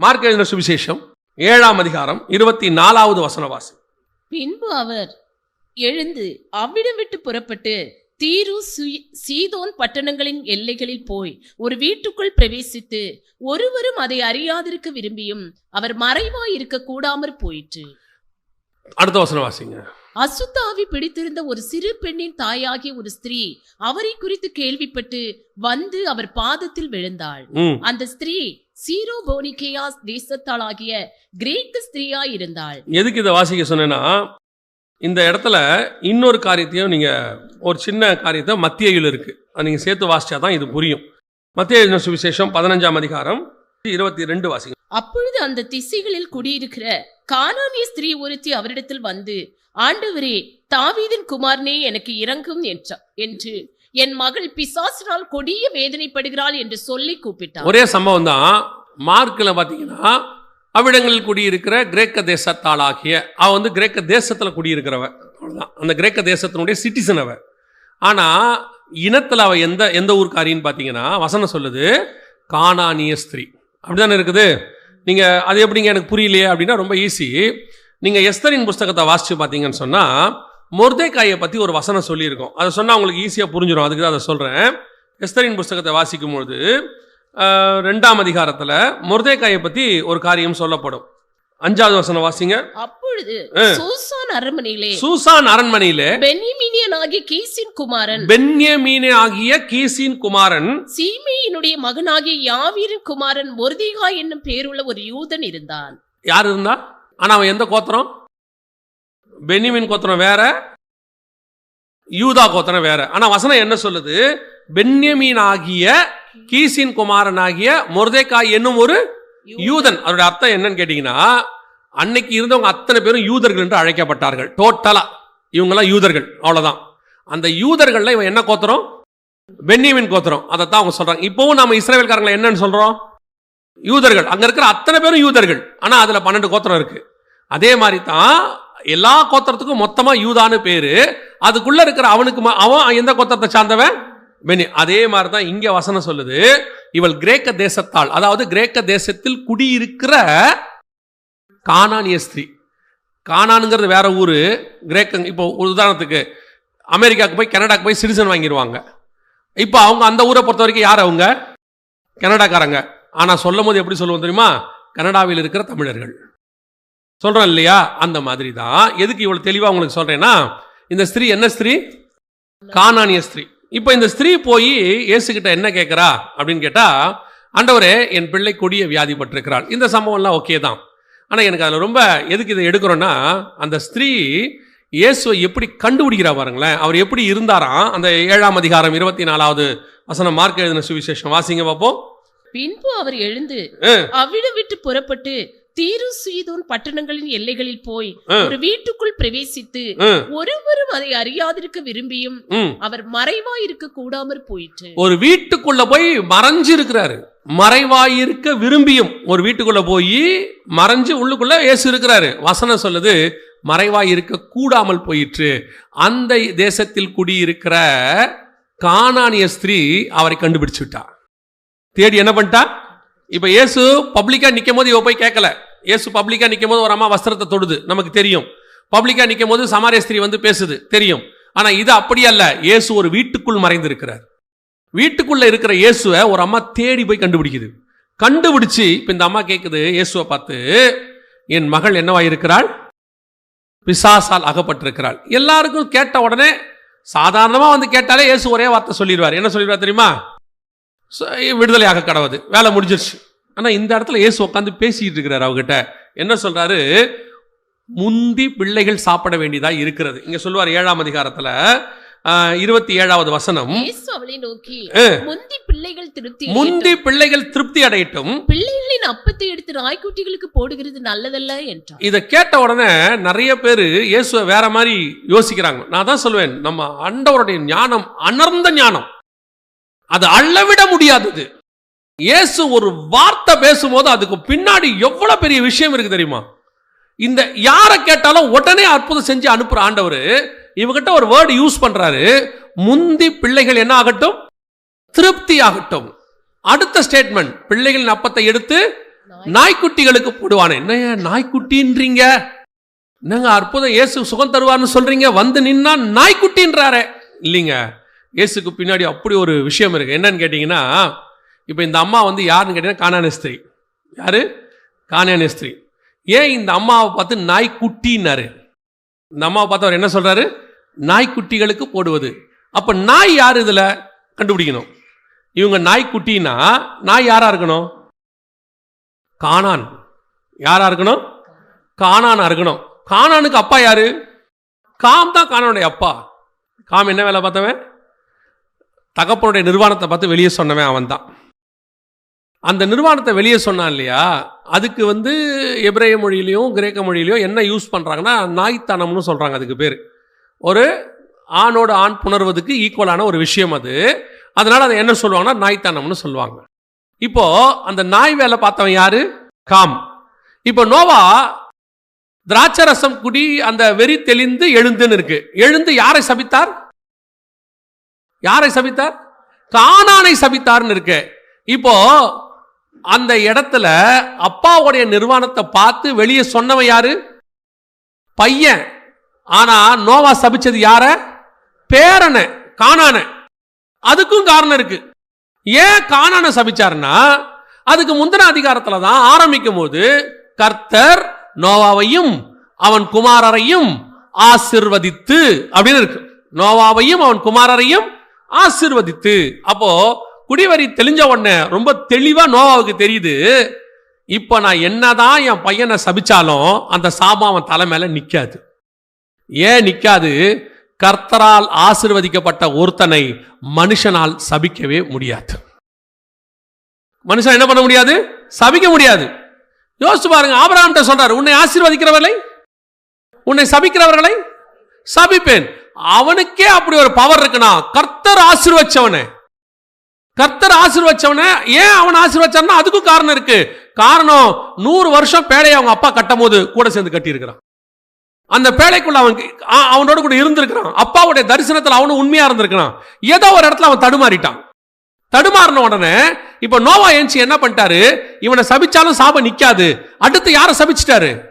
Mark எழுதின சுவிசேஷம் ஏழாம் அதிகாரம் இருபத்தி நாலாவது வசனவாசி பின்பு அவர் எழுந்து அவ்விடம் விட்டு புறப்பட்டு தீரு சீதோன் பட்டணங்களின் எல்லைகளில் போய் ஒரு வீட்டுக்குள் பிரவேசித்து ஒருவரும் அதை அறியாதிருக்க விரும்பியும் அவர் மறைவாய் இருக்க கூடாமற் போயிற்று. அடுத்த வசனவாசிங்க அசுத்தாவி பிடித்திருந்த ஒரு சிறு பெண்ணின் தாயாகிய ஒரு ஸ்திரீ அவரை குறித்து கேள்விப்பட்டு வந்து அவர் பாதத்தில் விழுந்தாள். அந்த ஸ்திரீ சீரோ போனிகேயா தேசத்தாளாகிய கிரேக்க ஸ்திரீயாய் இருந்தாள் எதுக்கு இதை வாசிக்க சொன்னேன்னா இந்த இடத்துல இன்னொரு காரியத்தையும் நீங்கள் ஒரு சின்ன காரியத்தை மத்தியில் இருக்கு. அதை நீங்கள் சேர்த்து வாசிச்சா தான் இது புரியும். மத்திய சுவிசேஷம் பதினஞ்சாம் அதிகாரம் இருபத்தி ரெண்டு வாசிங்க. அப்பொழுது அந்த திசைகளில் குடியிருக்கிற கானானிய ஸ்திரீ ஒருத்தி அவரிடத்தில் வந்து ஆண்டவரே தாவீதின் குமாரனே எனக்கு இறங்கும் என்றா- என்று என் மகள் பிசாசினால் கொடிய வேதனைப்படுகிறாள் என்று சொல்லி கூப்பிட்டார். ஒரே சம்பவம் தான். மார்க்கில் பார்த்தீங்கன்னா அவ்விடங்களில் குடியிருக்கிற கிரேக்க தேசத்தாளாகிய அவள் வந்து கிரேக்க தேசத்தில் குடியிருக்கிறவ அவ்வளோதான் அந்த கிரேக்க தேசத்தினுடைய சிட்டிசன் அவ ஆனால் இனத்தில் அவள் எந்த எந்த ஊர்க்காரின்னு பார்த்தீங்கன்னா வசனம் சொல்லுது காணானிய ஸ்திரீ. அப்படிதானே இருக்குது? நீங்கள் அது எப்படிங்க? எனக்கு புரியலையே அப்படின்னா ரொம்ப ஈஸி நீங்கள் எஸ்தரின் புஸ்தகத்தை வாசித்து பார்த்தீங்கன்னு சொன்னால் மொர்தேக்காயை பற்றி ஒரு வசனம் சொல்லியிருக்கோம். அதை சொன்னால் உங்களுக்கு ஈஸியாக புரிஞ்சிடும் அதுக்கு தான் அதை சொல்கிறேன் எஸ்தரின் புஸ்தகத்தை வாசிக்கும் பொழுது ரெண்டாம் அதிகாரத்தில் மொர்தேக்காயை பற்றி ஒரு காரியம் சொல்லப்படும். அஞ்சாவது வசனம் வாசிங்க. அப்பொழுது. சூசான் அரண்மனையிலே சூசான் அரண்மனையிலே பென்யமீனியனாகிய கீசின் குமாரன் பென்யமீனே ஆகிய கீசின் குமாரன் சீமேயினுடைய மகனாகிய யாவீரின் குமாரன் மொர்திகா என்னும் பேருள்ள ஒரு யூதன் இருந்தான். யார் இருந்தா ஆனா அவன் எந்த கோத்திரம்? பென்னிமின் கோத்திரம் வேற யூதா கோத்திரம் வேற. ஆனா வசனம் என்ன சொல்லுது? பென்யமீன் ஆகிய கீசின் குமாரன் ஆகிய மொர்தேக்காய் என்னும் ஒரு யூதன். அதோட அர்த்தம் என்னன்னு கேட்டீங்கன்னா அன்னைக்கு இருந்தவங்க அத்தனை பேரும் யூதர்கள் என்று அழைக்கப்பட்டார்கள். டோட்டலா இவங்கெல்லாம் யூதர்கள். அவ்வளவுதான். அந்த யூதர்கள்ல இவன் என்ன கோத்திரம்? பென்னியமின் கோத்திரம். அதைத்தான் அவங்க சொல்றாங்க. இப்பவும் நம்ம இஸ்ரேவேல்காரங்களை என்னன்னு சொல்றோம்? யூதர்கள். அங்க இருக்கிற அத்தனை பேரும் யூதர்கள். ஆனா அதுல பன்னெண்டு கோத்திரம் இருக்கு. அதே மாதிரி தான் எல்லா கோத்திரத்துக்கும் மொத்தமாக யூதான்னு பேர். அதுக்குள்ளே இருக்கிற அவனுக்கு அவன் எந்த கோத்திரத்தை சார்ந்தவன்? பெனி அதே மாதிரி தான் இங்கே வசனம் சொல்லுது. இவள் கிரேக்க தேசத்தாள். அதாவது கிரேக்க தேசத்தில் குடியிருக்கிற கானானிய ஸ்திரீ. கானானுங்கிறது வேற ஊர். கிரேக்க இப்போ உதாரணத்துக்கு அமெரிக்காவுக்கு போய் கனடாக்கு போய் சிட்டிசன் வாங்கிடுவாங்க இப்போ அவங்க அந்த ஊரை பொறுத்த வரைக்கும் யார் அவங்க? கனடாக்காரங்க. ஆனால் சொல்லும் போது எப்படி சொல்லுவோம் தெரியுமா? கனடாவில் இருக்கிற தமிழர்கள். சொல்றோம் இல்லையா? அந்த மாதிரி தான் எதுக்கு இவ்வளவு தெளிவா உங்களுக்கு சொல்றேன்னா இந்த ஸ்திரீ என்ன ஸ்திரீ? கானானிய ஸ்திரீ. இப்போ இந்த ஸ்திரீ போய் இயேசுகிட்ட என்ன கேட்குறா அப்படின்னு கேட்டா ஆண்டவரே என் பிள்ளை கொடிய வியாதிப்பட்டிருக்கிறாள். இந்த சம்பவம்லாம் ஓகே தான். ஆனால் எனக்கு அதில் ரொம்ப எதுக்கு இதை எடுக்கிறோன்னா அந்த ஸ்திரீ இயேசுவை எப்படி கண்டுபிடிக்கிறா பாருங்களேன். அவர் எப்படி இருந்தாராம்? அந்த ஏழாம் அதிகாரம் இருபத்தி நாலாவது வசனம் மார்க் எழுதின சுவிசேஷம். வாசிங்க பார்ப்போம் பின்பு அவர் எழுந்து. அவ்விடம் விட்டு புறப்பட்டு தீரு சீதோன் பட்டணங்களின் எல்லைகளில் போய். ஒரு வீட்டுக்குள் பிரவேசித்து ஒருவரும் அதை அறியாதிருக்க விரும்பியும். அவர் மறைவாய் இருக்க கூடாமற் போயிற்று. ஒரு வீட்டுக்குள்ள போய் மறைஞ்சு இருக்கிறாரு மறைவாயிருக்க விரும்பியும் ஒரு வீட்டுக்குள்ள போய் மறைஞ்சு உள்ளுக்குள்ள இயேசு இருக்கிறாரு. வசனம் சொல்லுது மறைவாய் இருக்க கூடாமல் போயிற்று. அந்த தேசத்தில் குடியிருக்கிற கானானிய ஸ்திரீ அவரை கண்டுபிடிச்சு விட்டா. தேடி என்ன பண்ணிட்டா? இப்ப இயேசு பப்ளிக்கா நிக்கும் போது இவ போய் கேட்கல. இயேசு பப்ளிக்கா நிற்கும் போது ஒரு அம்மா வஸ்திரத்தை தொடுது. நமக்கு தெரியும். பப்ளிக்கா நிற்கும் போது சமாரிய ஸ்திரீ வந்து பேசுது. தெரியும். ஆனால் இது அப்படி அல்ல. இயேசு ஒரு வீட்டுக்குள் மறைந்திருக்கிறார். வீட்டுக்குள்ளே இருக்கிற இயேசுவை ஒரு அம்மா தேடி போய் கண்டுபிடிக்குது. கண்டுபிடிச்சு இப்போ இந்த அம்மா கேட்குது இயேசுவை பார்த்து என் மகள் என்னவா இருக்கிறாள்? பிசாசால் அகப்பட்டிருக்கிறாள். எல்லாருக்கும் கேட்ட உடனே சாதாரணமாக வந்து கேட்டாலே இயேசு ஒரே வார்த்தை சொல்லிடுவார். என்ன சொல்லிடுவார் தெரியுமா? விடுதலையாக கடவுது. வேலை முடிஞ்சிருச்சு. ஆனா இந்த இடத்துல இயேசு உட்காந்து பேசிட்டு இருக்கிறார் அவகிட்ட என்ன சொல்றாரு? முந்தி பிள்ளைகள் சாப்பிட வேண்டியதா இருக்கிறது. இங்க சொல்லுவார் ஏழாம் அதிகாரத்துல இருபத்தி ஏழாவது வசனம். நோக்கி. முந்தி பிள்ளைகள் திருப்தி முந்தி பிள்ளைகள் திருப்தி அடையட்டும். பிள்ளைகளின் அப்பத்தை எடுத்து நாய்க்குட்டிகளுக்கு போடுகிறது நல்லதல்ல என்றார். இதை கேட்ட உடனே நிறைய பேர் இயேசுவை வேற மாதிரி யோசிக்கிறாங்க. நான் தான் சொல்லுவேன் நம்ம ஆண்டவருடைய ஞானம் அனர்ந்த ஞானம். அது அளவிட முடியாதது. இயேசு ஒரு வார்த்தை பேசும்போது அதுக்கு பின்னாடி எவ்வளவு பெரிய விஷயம் இருக்கு தெரியுமா? இந்த யாரை கேட்டாலும் உடனே அற்புதம் செஞ்சு அனுப்புற ஆண்டவர் இவகிட்ட ஒரு வேர்டு யூஸ் பண்றாரு. முந்தி பிள்ளைகள் என்ன ஆகட்டும்? திருப்தி ஆகட்டும். அடுத்த ஸ்டேட்மெண்ட் பிள்ளைகளின் அப்பத்தை எடுத்து நாய்க்குட்டிகளுக்கு போடுவானே. என்ன நாய்க்குட்டின்றீங்க? என்னங்க அற்புதம் இயேசு சுகம் தருவார்னு சொல்றீங்க? வந்து நின்னா நாய்க்குட்டின்றாரே. இல்லைங்க. இயேசுக்கு பின்னாடி அப்படி ஒரு விஷயம் இருக்கு. என்னன்னு கேட்டிங்கன்னா இப்போ இந்த அம்மா வந்து யாருன்னு கேட்டீங்கன்னா காணான ஸ்திரீ. யாரு? ஸ்திரீ. ஏன் இந்த அம்மாவை பார்த்து நாய்க்குட்டின்னாரு? இந்த அம்மாவை பார்த்து அவர் என்ன சொல்கிறாரு நாய்க்குட்டிகளுக்கு போடுவது. அப்போ நாய் யார் இதில்? கண்டுபிடிக்கணும். இவங்க நாய்க்குட்டினா நாய் யாராக இருக்கணும்? காணான். யாராக இருக்கணும்? காணானா இருக்கணும். காணானுக்கு அப்பா யாரு? காம் தான் காணானுடைய அப்பா. காம் என்ன வேலை பார்த்தவன்? தகப்பனுடைய நிர்வாணத்தை பார்த்து வெளியே சொன்னவன் அவன் தான் அந்த நிர்வாணத்தை வெளியே சொன்னான் இல்லையா? அதுக்கு வந்து எப்ரேய மொழியிலையும் கிரேக்க மொழியிலையும் என்ன யூஸ் பண்ணுறாங்கன்னா நாய்த்தனம்னு சொல்கிறாங்க அதுக்கு பேர். ஒரு ஆணோடு ஆண் புணர்வதுக்கு ஈக்குவலான ஒரு விஷயம் அது. அதனால் அதை என்ன சொல்லுவாங்கன்னா நாய்த்தனம்னு சொல்லுவாங்க. இப்போ அந்த நாய் வேலை பார்த்தவன் யார்? காம். இப்போ நோவா திராட்சரசம் குடி அந்த வெறி தெளிந்து எழுந்துன்னு இருக்கு. எழுந்து யாரை சபித்தார்? யாரை சபித்தார்? கானானை சபித்தார்னு இருக்கு. இப்போ அந்த இடத்துல அப்பாவுடைய நிர்வாணத்தை பார்த்து வெளியே சொன்னவன் யாரு? பையன். ஆனா நோவா சபிச்சது யார? பேரனை காணான. அதுக்கும் காரணம் இருக்கு. ஏன் காணான சபிச்சாருன்னா அதுக்கு முந்தின அதிகாரத்துல தான் ஆரம்பிக்கும் போது கர்த்தர் நோவாவையும் அவன் குமாரரையும் ஆசிர்வதித்து அப்படின்னு இருக்கு. நோவாவையும் அவன் குமாரரையும் ஆசிர்வதித்து. அப்போ குடிவரி தெளிஞ்ச உடனே ரொம்ப தெளிவா நோவாவுக்கு தெரியுது. இப்போ நான் என்னதான் என் பையனை சபிச்சாலும் அந்த சாபம் அவன் தலை மேல நிக்காது. ஏன் நிக்காது? கர்த்தரால் ஆசிர்வதிக்கப்பட்ட ஒருத்தனை மனுஷனால் சபிக்கவே முடியாது. மனுஷன் என்ன பண்ண முடியாது? சபிக்க முடியாது. யோசிச்சு பாருங்க ஆபராம்கிட்ட சொல்றாரு உன்னை ஆசீர்வதிக்கிறவர்களை? உன்னை சபிக்கிறவர்களை? சபிப்பேன். அவனுக்கே அப்படி ஒரு பவர் இருக்குன்னா கர்த்தர் ஆசீர்வச்சவனை. கர்த்தர் ஆசீர்வச்சவனை ஏன் அவன் ஆசீர்வச்சான்னா அதுக்கும் காரணம் இருக்கு. காரணம் நூறு வருஷம் பேழையை அவங்க அப்பா கட்டும் போது கூட சேர்ந்து கட்டியிருக்கிறான். அந்த பேழைக்குள்ள அவன் ஆ- அவனோட கூட இருந்திருக்கிறான். அப்பாவுடைய தரிசனத்தில் அவனும் உண்மையா இருந்திருக்கிறான். ஏதோ ஒரு இடத்துல அவன் தடுமாறிட்டான். தடுமாறின உடனே இப்ப நோவா ஏஞ்சி என்ன பண்ணிட்டாரு? இவனை சபிச்சாலும் சாபம் நிக்காது. அடுத்து யாரை சபிச்சிட்டாரு?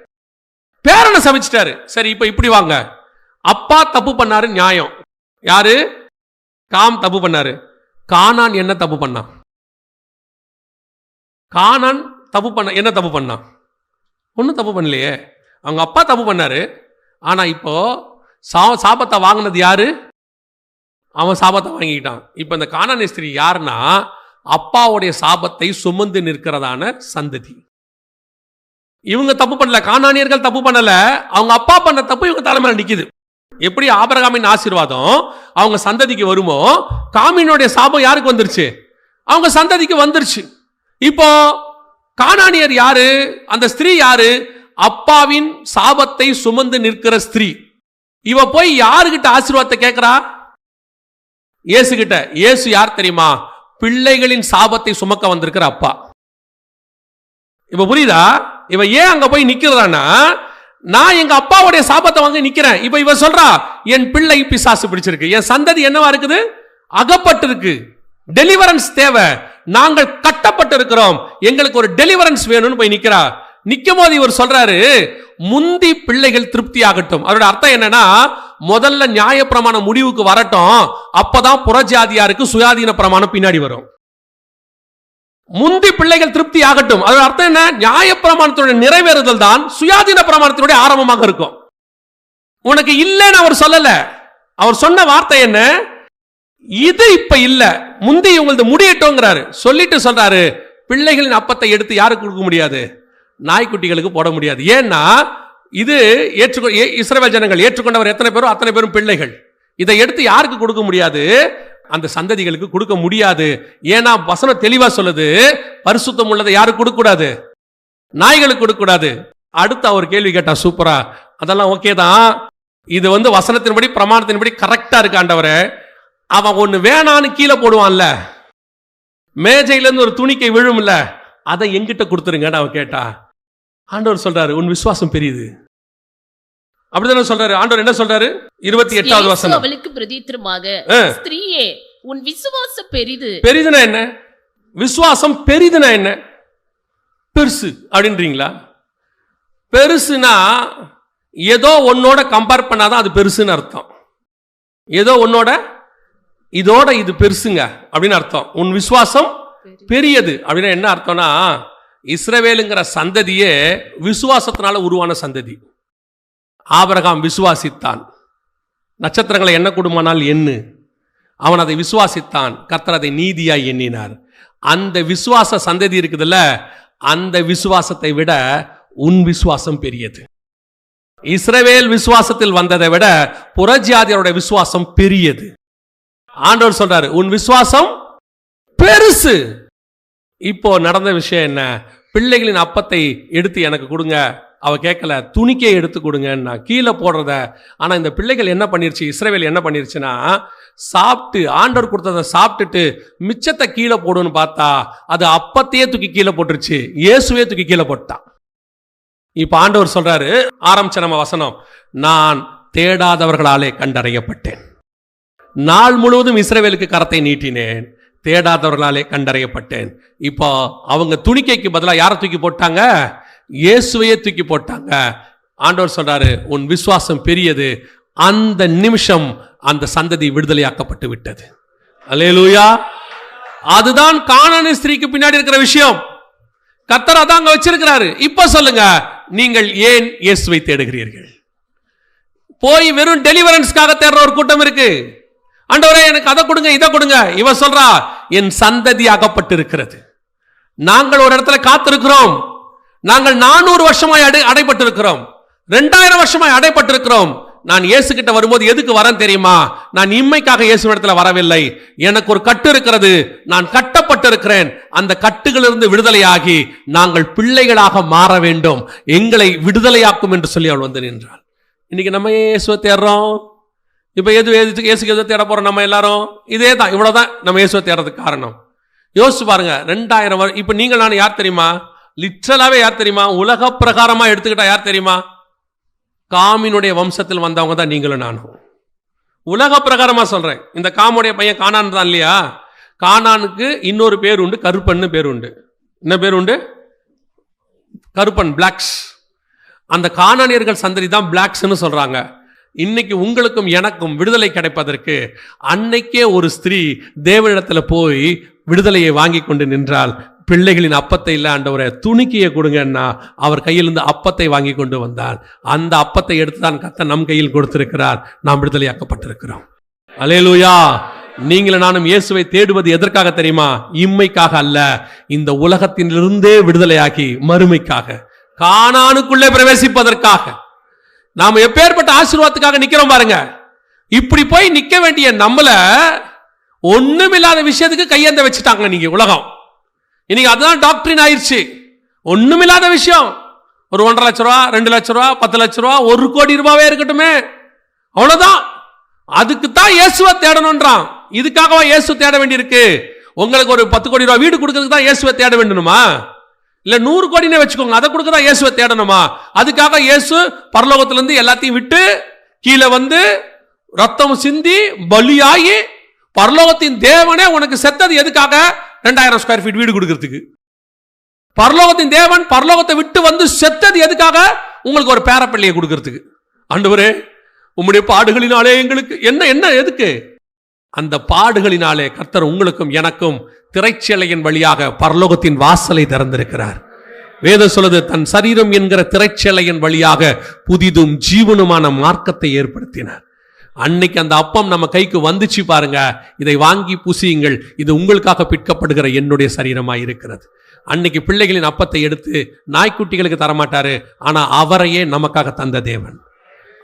பேரனை சபிச்சிட்டாரு. சரி இப்ப இப்படி வாங்க. அப்பா தப்பு பண்ணாரு நியாயம். யாரு? காம் தப்பு பண்ணாரு. கானான் என்ன தப்பு பண்ணான்? கானான் தப்பு பண்ண என்ன தப்பு பண்ணான்? ஒன்றும் தப்பு பண்ணலையே. அவங்க அப்பா தப்பு பண்ணாரு. ஆனால் இப்போ சா சாபத்தை வாங்கினது யாரு? அவன் சாபத்தை வாங்கிக்கிட்டான். இப்போ இந்த கானான் ஸ்திரீ யாருன்னா அப்பாவுடைய சாபத்தை சுமந்து நிற்கிறதான சந்ததி. இவங்க தப்பு பண்ணல கானானியர்கள் தப்பு பண்ணல அவங்க அப்பா பண்ண தப்பு இவங்க தலைமையில் நிற்கிது எப்படி ஆபரகாமின் ஆசீர்வாதம்? அவங்க சந்ததிக்கு வருமோ? காமினுடைய சாபம் யாருக்கு வந்துருச்சு? அவங்க சந்ததிக்கு வந்துருச்சு. இப்போ காணானியர் யாரு? அந்த ஸ்திரீ யாரு? அப்பாவின் சாபத்தை சுமந்து நிற்கிற ஸ்திரீ. இவ போய் யாருகிட்ட ஆசீர்வாதத்தை கேட்கிறா? இயேசு கிட்ட இயேசு யார் தெரியுமா? பிள்ளைகளின் சாபத்தை சுமக்க வந்திருக்கிற அப்பா. இப்ப புரியுதா? இவ ஏன் அங்க போய் நிக்கிறான்னா நான் எங்க அப்பாவுடைய சாபத்தை வாங்கி நிக்கிறேன். இப்ப இவ சொல்றா என் பிள்ளை பிசாசு பிடிச்சிருக்கு. என் சந்ததி என்னவா இருக்குது? அகப்பட்டிருக்கு. டெலிவரன்ஸ் தேவை. நாங்கள் கட்டப்பட்டு இருக்கிறோம் எங்களுக்கு ஒரு டெலிவரன்ஸ் வேணும்னு போய் நிக்கிறா. நிற்கும் போது இவர் சொல்றாரு முந்தி பிள்ளைகள் திருப்தி ஆகட்டும் அதோட அர்த்தம் என்னன்னா முதல்ல நியாய பிரமாணம் முடிவுக்கு வரட்டும். அப்பதான் புறஜாதியாருக்கு சுயாதீன பிரமாணம் பின்னாடி வரும். முந்தி பிள்ளைகள் திருப்தி ஆகட்டும். அதோட அர்த்தம் என்ன? நியாய பிரமாணத்தினுடைய நிறைவேறுதல் தான் சுயாதீன பிரமாணத்தினுடைய ஆரம்பமாக இருக்கும். உனக்கு இல்லைன்னு அவர் சொல்லல. அவர் சொன்ன வார்த்தை என்ன? இது இப்ப இல்ல. முந்தி உங்களது முடியட்டோங்கிறாரு சொல்லிட்டு சொல்றாரு பிள்ளைகளின் அப்பத்தை எடுத்து யாருக்கு கொடுக்க முடியாது? நாய்க்குட்டிகளுக்கு போட முடியாது. ஏன்னா இது ஏற்றுக்கொ ஏ- ஜனங்கள் ஏற்றுக்கொண்டவர் எத்தனை பேரும் அத்தனை பேரும் பிள்ளைகள். இதை எடுத்து யாருக்கு கொடுக்க முடியாது? அந்த சந்ததிகளுக்கு கொடுக்க முடியாது. ஏன்னா வசனம் தெளிவா சொல்லுது பரிசுத்தம் உள்ளதை யாரும் கொடுக்க கூடாது. நாய்களுக்கு கொடுக்க கூடாது. அடுத்து அவர் கேள்வி கேட்டா சூப்பரா. அதெல்லாம் ஓகே தான். இது வந்து வசனத்தின்படி பிரமாணத்தின்படி கரெக்டா இருக்கு அவன் ஒன்று வேணான்னு கீழே போடுவான்ல. மேஜையிலேருந்து ஒரு துணிக்கை விழும்ல. அதை எங்கிட்ட கொடுத்துருங்கன்னு அவன் கேட்டா. ஆண்டவர் சொல்றாரு உன் விசுவாசம் பெரியது. அப்படிதானே சொல்றாரு? ஆண்டவர் என்ன சொல்றாரு? இருபத்தி எட்டாவது வசனம். அவளுக்கு பிரதித்திரமாக. ஸ்திரீயே உன் விசுவாசம் பெரிது. பெரிதுனா என்ன? விசுவாசம் பெரிதுனா என்ன? பெருசு அப்படின்றீங்களா? பெருசுனா ஏதோ ஒன்னோட கம்பேர் பண்ணாதான் அது பெருசுன்னு அர்த்தம். ஏதோ ஒன்னோட இதோட இது பெருசுங்க அப்படின்னு அர்த்தம். உன் விசுவாசம் பெரியது அப்படின்னா என்ன அர்த்தம்னா இஸ்ரவேலுங்கிற சந்ததியே விசுவாசத்தினால உருவான சந்ததி. ஆபரகாம் விசுவாசித்தான். நட்சத்திரங்களை என்ன கொடுமானால் எண்ணு. அவன் அதை விசுவாசித்தான். கர்த்தர் அதை நீதியாய் எண்ணினார். அந்த விசுவாச சந்ததி இருக்குதுல்ல அந்த விசுவாசத்தை விட உன் விசுவாசம் பெரியது. இஸ்ரவேல் விசுவாசத்தில் வந்ததை விட புறஜாதியருடைய விசுவாசம் பெரியது. ஆண்டவர் சொல்றாரு உன் விசுவாசம் பெருசு. இப்போ நடந்த விஷயம் என்ன? பிள்ளைகளின் அப்பத்தை எடுத்து எனக்கு கொடுங்க. அவள் கேட்கல துணிக்கே எடுத்து கொடுங்கன்னா கீழே போடுறத. ஆனால் இந்த பிள்ளைகள் என்ன பண்ணிருச்சு இஸ்ரேவேல் என்ன பண்ணிருச்சுன்னா சாப்பிட்டு ஆண்டவர் கொடுத்ததை சாப்பிட்டுட்டு மிச்சத்தை கீழே போடுன்னு பார்த்தா அது அப்பத்தையே தூக்கி கீழே போட்டுருச்சு. இயேசுவே தூக்கி கீழே போட்டான். இப்போ ஆண்டவர் சொல்றாரு ஆரம்பிச்ச நம்ம வசனம் நான் தேடாதவர்களாலே கண்டறியப்பட்டேன். நாள் முழுவதும் இஸ்ரவேலுக்கு கரத்தை நீட்டினேன் தேடாதவர்களாலே கண்டறியப்பட்டேன். இப்போ அவங்க துணிக்கைக்கு பதிலாக யாரை தூக்கி போட்டாங்க? இயேசுவையே தூக்கி போட்டாங்க. ஆண்டவர் சொல்றாரு உன் விசுவாசம் பெரியது. அந்த நிமிஷம் அந்த சந்ததி விடுதலையாக்கப்பட்டு விட்டது. அலேலூயா அதுதான் கானானிய ஸ்திரீக்கு பின்னாடி இருக்கிற விஷயம். கத்தர் அதான் அங்க வச்சிருக்கிறாரு. இப்ப சொல்லுங்க நீங்கள் ஏன் இயேசுவை தேடுகிறீர்கள்? போய் வெறும் டெலிவரன்ஸ்க்காக தேடுற ஒரு கூட்டம் இருக்கு. ஆண்டவரே எனக்கு அதை கொடுங்க இதை கொடுங்க. இவ சொல்றா என் சந்ததி அகப்பட்டிருக்கிறது. நாங்கள் ஒரு இடத்துல காத்திருக்கிறோம். நாங்கள் நானூறு வருஷமாய் அடை அடைப்பட்டிருக்கிறோம் ரெண்டாயிரம் வருஷமாய் அடைப்பட்டிருக்கிறோம் நான் இயேசு கிட்ட வரும்போது எதுக்கு வரேன் தெரியுமா? நான் இம்மைக்காக இயேசு இடத்துல வரவில்லை. எனக்கு ஒரு கட்டு இருக்கிறது. நான் கட்டப்பட்டிருக்கிறேன். அந்த கட்டுகளிலிருந்து விடுதலையாகி நாங்கள் பிள்ளைகளாக மாற வேண்டும். எங்களை விடுதலையாக்கும் என்று சொல்லி அவள் வந்து நின்றாள். இன்னைக்கு நம்ம இயேசுவை தேடுறோம். இப்போ எது எதுக்கு இயேசுக்கு எது தேட போகிறோம் நம்ம எல்லாரும்? இதே தான் இவ்வளோதான் நம்ம இயேசுவை தேடுறதுக்கு காரணம். யோசிச்சு பாருங்க ரெண்டாயிரம் இப்போ நீங்கள் நான் யார் தெரியுமா? லிட்ரலாவே யார் தெரியுமா? உலக பிரகாரமா எடுத்துக்கிட்டா யார் தெரியுமா? காமினுடைய வம்சத்தில் வந்தவங்க தான் நீங்களும் நானும். உலக பிரகாரமா சொல்றேன். இந்த காமுடைய பையன் காணான் தான் இல்லையா? காணானுக்கு இன்னொரு பேர் உண்டு கருப்பன்னு பேர் உண்டு. என்ன பேர் உண்டு? கருப்பன் பிளாக்ஸ் அந்த காணானியர்கள் சந்ததி தான் பிளாக்ஸ்னு சொல்றாங்க. இன்னைக்கு உங்களுக்கும் எனக்கும் விடுதலை கிடைப்பதற்கு அன்னைக்கே ஒரு ஸ்திரீ தேவனிடத்துல போய் விடுதலையை வாங்கி கொண்டு நின்றால் பிள்ளைகளின் அப்பத்தை இல்லை ஆண்டவரே துணிக்கையை கொடுங்கன்னா அவர் கையிலிருந்து அப்பத்தை வாங்கி கொண்டு வந்தார். அந்த அப்பத்தை எடுத்து தான் கத்த நம் கையில் கொடுத்திருக்கிறார். நாம் விடுதலையாக்கப்பட்டிருக்கிறோம். அலேலூயா நீங்களும் நானும் இயேசுவை தேடுவது எதற்காக தெரியுமா? இம்மைக்காக அல்ல. இந்த உலகத்திலிருந்தே விடுதலையாக்கி மறுமைக்காக. காணானுக்குள்ளே பிரவேசிப்பதற்காக. நாம் எப்பேற்பட்ட ஆசீர்வாதத்துக்காக நிற்கிறோம் பாருங்க. இப்படி போய் நிற்க வேண்டிய நம்மளை ஒன்றுமில்லாத விஷயத்துக்கு கையேந்த வச்சுட்டாங்க நீங்கள் உலகம். இன்னைக்கு அதுதான் டாக்டரின் ஆயிடுச்சு ஒண்ணுமில்லாத விஷயம். ஒரு ஒன்றரை லட்ச ரூபா ரெண்டு லட்ச ரூபா பத்து லட்ச ரூபா ஒரு கோடி ரூபாவே இருக்கட்டுமே. அவ்வளவுதான். அதுக்கு தான் இயேசுவை தேடணும்ன்றான் இதுக்காகவா இயேசு தேட வேண்டியிருக்கு? உங்களுக்கு ஒரு பத்து கோடி ரூபா வீடு கொடுக்கறதுக்கு தான் இயேசுவை தேட வேண்டணுமா இல்ல நூறு கோடினே வச்சுக்கோங்க அதை கொடுக்க தான் இயேசுவை தேடணுமா? அதுக்காக இயேசு பரலோகத்திலிருந்து எல்லாத்தையும் விட்டு கீழே வந்து ரத்தம் சிந்தி பலியாகி பரலோகத்தின் தேவனே உனக்கு செத்தது எதுக்காக? ரெண்டாயிரம் ஸ்கொயர் ஃபீட் வீடு கொடுக்கறதுக்கு. பரலோகத்தின் தேவன் பரலோகத்தை விட்டு வந்து செத்தது எதுக்காக? உங்களுக்கு ஒரு பேரப்பிள்ளையை கொடுக்கறதுக்கு. ஆண்டவரே உம்முடைய பாடுகளினாலே எங்களுக்கு என்ன என்ன எதுக்கு? அந்த பாடுகளினாலே கர்த்தர் உங்களுக்கும் எனக்கும் திரைச்சலையின் வழியாக பரலோகத்தின் வாசலை திறந்திருக்கிறார். வேத சொல்லுது தன் சரீரம் என்கிற திரைச்சலையின் வழியாக புதிதும் ஜீவனுமான மார்க்கத்தை ஏற்படுத்தினார். அன்னைக்கு அந்த அப்பம் நம்ம கைக்கு வந்துச்சு பாருங்க. இதை வாங்கி பூசியுங்கள். இது உங்களுக்காக பிற்கப்படுகிற என்னுடைய சரீரமாக இருக்கிறது. அன்னைக்கு பிள்ளைகளின் அப்பத்தை எடுத்து நாய்க்குட்டிகளுக்கு தரமாட்டாரு. ஆனால் அவரையே நமக்காக தந்த தேவன்.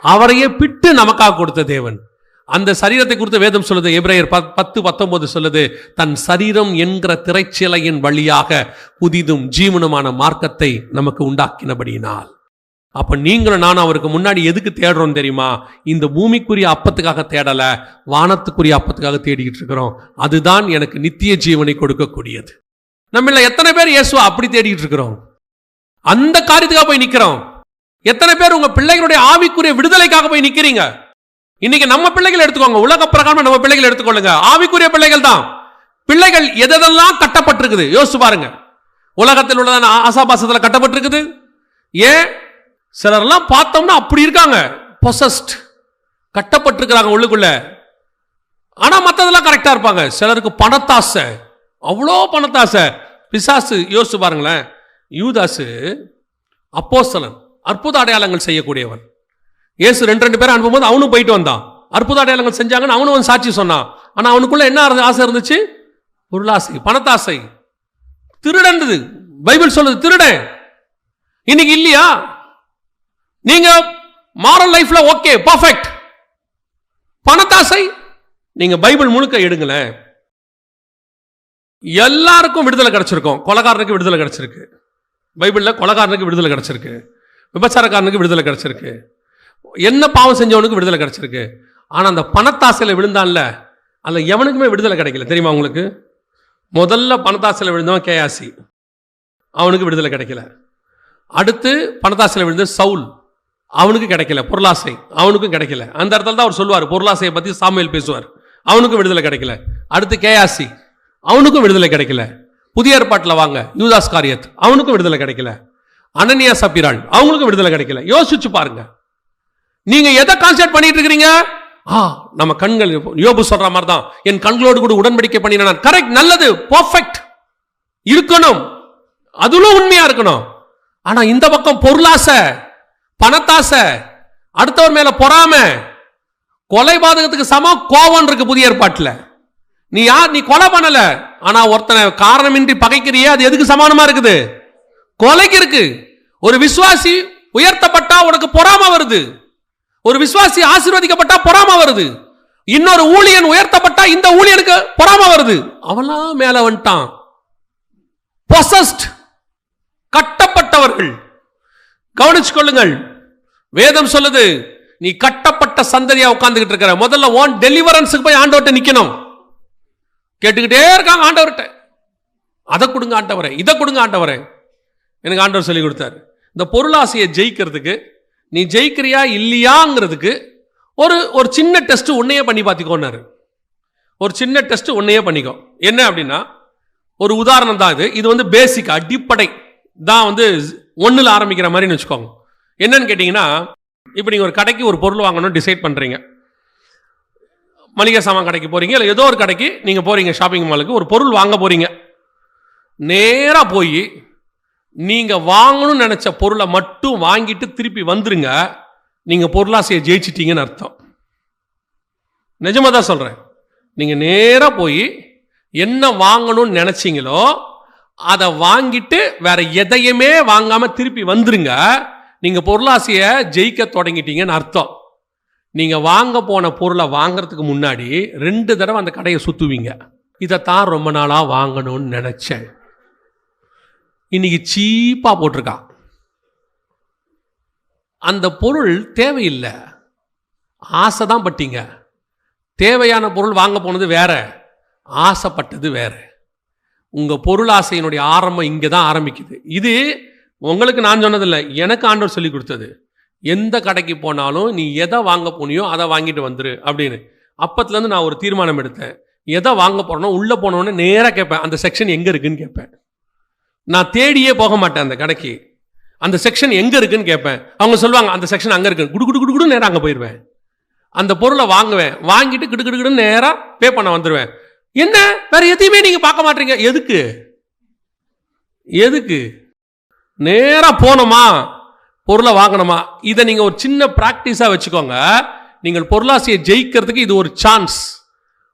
அவரையே பிட்டு நமக்காக கொடுத்த தேவன். அந்த சரீரத்தை குறித்து வேதம் சொல்லுது. எப்ரேயர் பத்- பத்து பத்தொன்பது சொல்லுது. தன் சரீரம் என்கிற திரைச்சிலையின் வழியாக புதிதும் ஜீவனமான மார்க்கத்தை நமக்கு உண்டாக்கினபடியினால். அப்போ நீங்களும் நானும் அவருக்கு முன்னாடி எதுக்கு தேடுறோம் தெரியுமா? இந்த பூமிக்குரிய அப்பத்துக்காக தேடலை வானத்துக்குரிய அப்பத்துக்காக தேடிக்கிட்டு இருக்கிறோம். அதுதான் எனக்கு நித்திய ஜீவனை கொடுக்கக்கூடியது. நம்மள எத்தனை பேர் இயேசுவை அப்படி தேடிக்கிட்டு இருக்கிறோம்? அந்த காரியத்துக்காக போய் நிற்கிறோம் எத்தனை பேர் உங்க பிள்ளைகளுடைய ஆவிக்குரிய விடுதலைக்காக போய் நிற்கிறீங்க இன்னைக்கு நம்ம பிள்ளைகள் எடுத்துக்கோங்க உலக பிரகாரம் நம்ம பிள்ளைகள் எடுத்துக்கொள்ளுங்க. ஆவிக்குரிய பிள்ளைகள் தான். பிள்ளைகள் எதெல்லாம் கட்டப்பட்டிருக்குது? யோசிச்சு பாருங்க. உலகத்தில் உள்ளதான ஆசாபாசத்தில் கட்டப்பட்டிருக்குது. ஏன்? சிலர்லாம் பார்த்தோம்னா அப்படி இருக்காங்க. பொசஸ்ட் கட்டப்பட்டிருக்கிறாங்க உள்ளுக்குள்ள. ஆனால் மற்றதெல்லாம் கரெக்டாக இருப்பாங்க. சிலருக்கு பணத்தாசை. அவ்வளோ பணத்தாசை. பிசாசு யோசிச்சு பாருங்களேன். யூதாசு அப்போஸ்தலன் அற்புத அடையாளங்கள் செய்யக்கூடியவன். ஏசு ரெண்டு ரெண்டு பேரும் அனுப்பும்போது அவனும் போயிட்டு வந்தான். அற்புத அடையாளங்கள் செஞ்சாங்கன்னு அவனும் வந்து சாட்சி சொன்னான். ஆனால் அவனுக்குள்ள என்ன ஆசை இருந்துச்சு? பொருளாசை பணத்தாசை. திருடன்றது பைபிள் சொல்லுது திருடன். இன்னைக்கு இல்லையா? நீங்க மாரல் லைஃப்ல ஓகே பர்ஃபெக்ட் பணத்தாசை நீங்க பைபிள் முழுக்க எடுங்களேன். எல்லாருக்கும் விடுதலை கிடைச்சிருக்கும். கொலகாரனுக்கு விடுதலை கிடைச்சிருக்கு. பைபிளில் கொலகாரனுக்கு விடுதலை கிடைச்சிருக்கு. விபச்சாரக்காரனுக்கு விடுதலை கிடைச்சிருக்கு. என்ன பாவம் செஞ்சவனுக்கு விடுதலை கிடைச்சிருக்கு. ஆனால் அந்த பணத்தாசையில் விழுந்தான்ல அதில் எவனுக்குமே விடுதலை கிடைக்கல. தெரியுமா உங்களுக்கு? முதல்ல பணத்தாசையில் விழுந்தவன் கேஆசி அவனுக்கு விடுதலை கிடைக்கல. அடுத்து பணத்தாசையில் விழுந்த சவுல். அவனுக்கு கிடைக்கல பொருளாசை. அவனுக்கும் கிடைக்கல. அந்த இடத்துல தான் அவர் சொல்லுவார் பொருளாசையை பற்றி சாமியல் பேசுவார். அவனுக்கும் விடுதலை கிடைக்கல. அடுத்து கேஆர்சி அவனுக்கும் விடுதலை கிடைக்கல. புதிய ஏற்பாட்டில் வாங்க யூதாஸ் காரியத். அவனுக்கும் விடுதலை கிடைக்கல. அனன்யா சப்பிராள் அவங்களுக்கும் விடுதலை கிடைக்கல. யோசிச்சு பாருங்க. நீங்க எதை கான்சென்ட் பண்ணிட்டு இருக்கிறீங்க? ஆ நம்ம கண்கள் யோபு சொல்ற மாதிரி தான் என் கண்களோடு கூட உடன்படிக்கை பண்ணினான் கரெக்ட் நல்லது பர்ஃபெக்ட் இருக்கணும். அதுலும் உண்மையா இருக்கணும். ஆனா இந்த பக்கம் பொருளாசை. பணத்தாசை அடுத்தவர் மேல பொறாம கொலை பாதகத்துக்கு சமம் கோவம் இருக்கு புதிய ஏற்பாட்டில். நீ யார் நீ கொலை பண்ணல ஆனா ஒருத்தனை காரணமின்றி பகைக்கிறியே அது எதுக்கு சமானமா இருக்குது? கொலைக்கு இருக்கு. ஒரு விசுவாசி உயர்த்தப்பட்டா உனக்கு பொறாம வருது. ஒரு விசுவாசி ஆசீர்வதிக்கப்பட்டா பொறாம வருது. இன்னொரு ஊழியன் உயர்த்தப்பட்டா இந்த ஊழியனுக்கு பொறாம வருது. அவனா மேல வந்துட்டான். பொசஸ்ட் கட்டப்பட்டவர்கள். கவனிச்சுக்கொள்ளுங்கள். வேதம் சொல்லுது நீ கட்டப்பட்ட சந்ததியா உட்கார்ந்துகிட்டு இருக்கிற. முதல்ல ஓன் டெலிவரன்ஸுக்கு போய் ஆண்டவர்கிட்ட நிற்கணும் கேட்டுக்கிட்டே இருக்காங்க ஆண்டவர்கிட்ட. அதை கொடுங்க ஆண்டவரே இதை கொடுங்க ஆண்டவரே. எனக்கு ஆண்டவர் சொல்லி கொடுத்தாரு. இந்த பொருளாசையை ஜெயிக்கிறதுக்கு நீ ஜெயிக்கிறியா இல்லையாங்கிறதுக்கு ஒரு ஒரு சின்ன டெஸ்ட் உன்னையே பண்ணி பார்த்துக்கோனாரு ஒரு சின்ன டெஸ்ட் உன்னையே பண்ணிக்கோ. என்ன அப்படின்னா ஒரு உதாரணம் தான் இது. இது வந்து பேசிக் அடிப்படை. தான் வந்து ஒன்றில் ஆரம்பிக்கிற மாதிரின்னு வச்சுக்கோங்க. என்னன்னு கேட்டிங்கன்னா இப்போ நீங்கள் ஒரு கடைக்கு ஒரு பொருள் வாங்கணும்னு டிசைட் பண்ணுறீங்க மளிகை சாமான் கடைக்கு போகிறீங்க இல்லை ஏதோ ஒரு கடைக்கு நீங்கள் போகிறீங்க ஷாப்பிங் மாலுக்கு ஒரு பொருள் வாங்க போகிறீங்க நேராக போய் நீங்கள் வாங்கணும்னு நினச்ச பொருளை மட்டும் வாங்கிட்டு திருப்பி வந்துருங்க. நீங்கள் பொருளாசையை ஜெயிச்சிட்டீங்கன்னு அர்த்தம். நிஜமாக தான் சொல்கிறேன் நீங்கள் நேராக போய் என்ன வாங்கணும்னு நினச்சிங்களோ அதை வாங்கிட்டு வேற எதையுமே வாங்காம திருப்பி வந்துருங்க. நீங்க பொருளாசையை ஜெயிக்க தொடங்கிட்டீங்கன்னு அர்த்தம். நீங்க வாங்க போன பொருளை வாங்குறதுக்கு முன்னாடி ரெண்டு தடவை அந்த கடையை சுத்துவீங்க. இதைத்தான் ரொம்ப நாளா வாங்கணும்னு நினைச்சேன். இன்னைக்கு சீப்பா போட்டிருக்கான். அந்த பொருள் தேவையில்லை. ஆசை தான் பட்டீங்க. தேவையான பொருள் வாங்க போனது வேற. ஆசைப்பட்டது வேற. உங்கள் பொருளாசையினுடைய ஆரம்பம் இங்கே தான் ஆரம்பிக்குது. இது உங்களுக்கு நான் சொன்னதில்லை எனக்கு ஆண்டவர் சொல்லி கொடுத்தது. எந்த கடைக்கு போனாலும் நீ எதை வாங்க போனியோ அதை வாங்கிட்டு வந்துரு அப்படின்னு. அப்பத்துலேருந்து நான் ஒரு தீர்மானம் எடுத்தேன். எதை வாங்க போகிறனோ உள்ளே போனோடனே நேராக கேட்பேன் அந்த செக்ஷன் எங்கே இருக்குன்னு கேட்பேன். நான் தேடியே போக மாட்டேன் அந்த கடைக்கு. அந்த செக்ஷன் எங்கே இருக்குன்னு கேட்பேன். அவங்க சொல்லுவாங்க அந்த செக்ஷன் அங்கே இருக்கு. குடு குடு குடு குடு நேராக அங்கே போயிடுவேன் அந்த பொருளை வாங்குவேன். வாங்கிட்டு கிடு கிடுன்னு நேராக பே பண்ண வந்துடுவேன் என்ன? வேற எதையுமே நீங்க பார்க்க மாட்டீங்க. எதுக்கு? எதுக்கு? நேராக போனோமா பொருளை வாங்கணுமா? இதை நீங்கள் ஒரு சின்ன ப்ராக்டிஸாக வச்சுக்கோங்க. நீங்கள் பொருளாசையை ஜெயிக்கிறதுக்கு இது ஒரு சான்ஸ்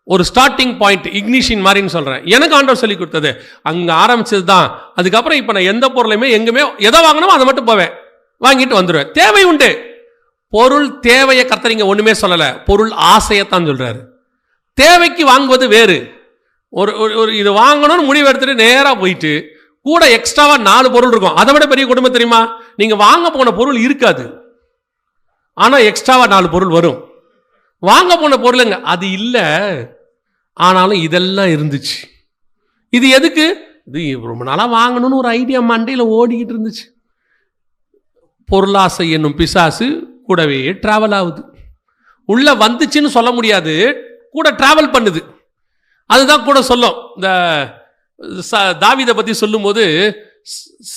ஒரு ஸ்டார்டிங் பாயிண்ட் இக்னிஷின் மாதிரின்னு சொல்கிறேன் எனக்கு ஆண்டவர் சொல்லி கொடுத்தது. அங்கே ஆரம்பிச்சது தான் அதுக்கப்புறம் இப்போ நான் எந்த பொருளையுமே எங்குமே எதை வாங்கணுமோ அதை மட்டும் போவேன். வாங்கிட்டு வந்துடுவேன் தேவை உண்டு. பொருள் தேவையை கர்த்தரிங்க ஒன்றுமே சொல்லலை. பொருள் ஆசையத்தான் சொல்கிறாரு தேவைக்கு வாங்குவது வேறு. ஒரு ஒரு- ஒரு இது வாங்கணும்னு முடிவு எடுத்துட்டு நேராக போயிட்டு கூட எக்ஸ்ட்ராவா நாலு பொருள் இருக்கும். அதை விட பெரிய குடும்பம் தெரியுமா? நீங்க வாங்க போன பொருள் இருக்காது. ஆனா எக்ஸ்ட்ராவா நாலு பொருள் வரும். வாங்க போன பொருளுங்க அது இல்லை. ஆனாலும் இதெல்லாம் இருந்துச்சு. இது எதுக்கு? இது ரொம்ப நாளாக வாங்கணும்னு ஒரு ஐடியா மண்டையில் ஓடிக்கிட்டு இருந்துச்சு. பொருளாசை என்னும் பிசாசு கூடவே ட்ராவல் ஆகுது. உள்ளே வந்துச்சுன்னு சொல்ல முடியாது. கூட ட்ராவல் பண்ணுது. அதுதான் கூட சொல்லும். இந்த ச தாவிதை பற்றி சொல்லும்போது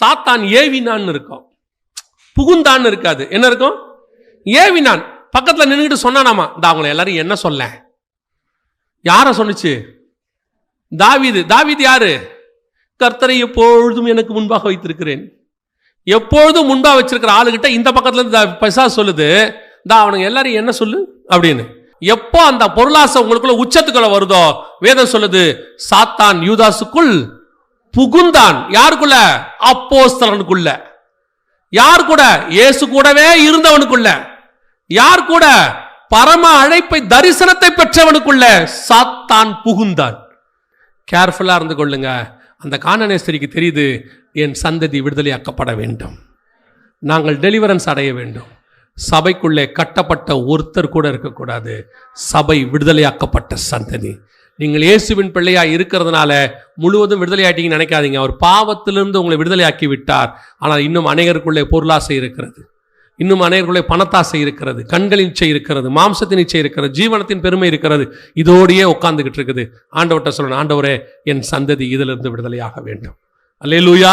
சாத்தான் ஏவினான்னு இருக்கும். புகுந்தான்னு இருக்காது. என்ன இருக்கும்? ஏவினான். பக்கத்தில் நின்றுட்டு சொன்னானாமா இந்த அவங்கள எல்லாரும் என்ன சொல்ல? யாரை சொன்னுச்சு? தாவிது. தாவிது யாரு? கர்த்தரை எப்பொழுதும் எனக்கு முன்பாக வைத்திருக்கிறேன். எப்பொழுதும் முன்பாக வச்சிருக்கிற ஆளுகிட்ட இந்த பக்கத்துல இருந்து பைசா சொல்லுது. தா அவனுங்க எல்லாரும் என்ன சொல்லு? அப்படின்னு. எப்போ அந்த பொருளாசை உங்களுக்குள்ள உச்சத்துக்குள்ள வருதோ வேதம் சொல்லுது சாத்தான் யூதாசுக்குள் புகுந்தான். யாருக்குள்ள? அப்போஸ்தலனுக்குள்ள. யார் கூட இயேசு கூடவே இருந்தவனுக்குள்ள. யார் கூட பரம அழைப்பை தரிசனத்தை பெற்றவனுக்குள்ள சாத்தான் புகுந்தான். கேர்ஃபுல்லா இருந்து கொள்ளுங்க. அந்த காணநேஸ்வரிக்கு தெரியுது என் சந்ததி விடுதலையாக்கப்பட வேண்டும். நாங்கள் டெலிவரன்ஸ் அடைய வேண்டும். சபைக்குள்ளே கட்டப்பட்ட ஒருத்தர் கூட இருக்கக்கூடாது. சபை விடுதலையாக்கப்பட்ட சந்ததி. நீங்கள் இயேசுவின் பிள்ளையாக இருக்கிறதுனால முழுவதும் விடுதலையாட்டிங்கன்னு நினைக்காதீங்க. அவர் பாவத்திலிருந்து உங்களை விடுதலையாக்கி விட்டார். ஆனால் இன்னும் அநேகருக்குள்ளே பொருளாசை இருக்கிறது. இன்னும் அநேகருக்குள்ளே பணத்தாசை இருக்கிறது. கண்களின் இச்சை இருக்கிறது. மாம்சத்தின் இச்சை இருக்கிறது. ஜீவனத்தின் பெருமை இருக்கிறது. இதோடையே உட்கார்ந்துகிட்டு இருக்குது. ஆண்டவர்கிட்ட சொல்லணும் ஆண்டவரே என் சந்ததி இதிலிருந்து விடுதலையாக வேண்டும். அல்லேலூயா.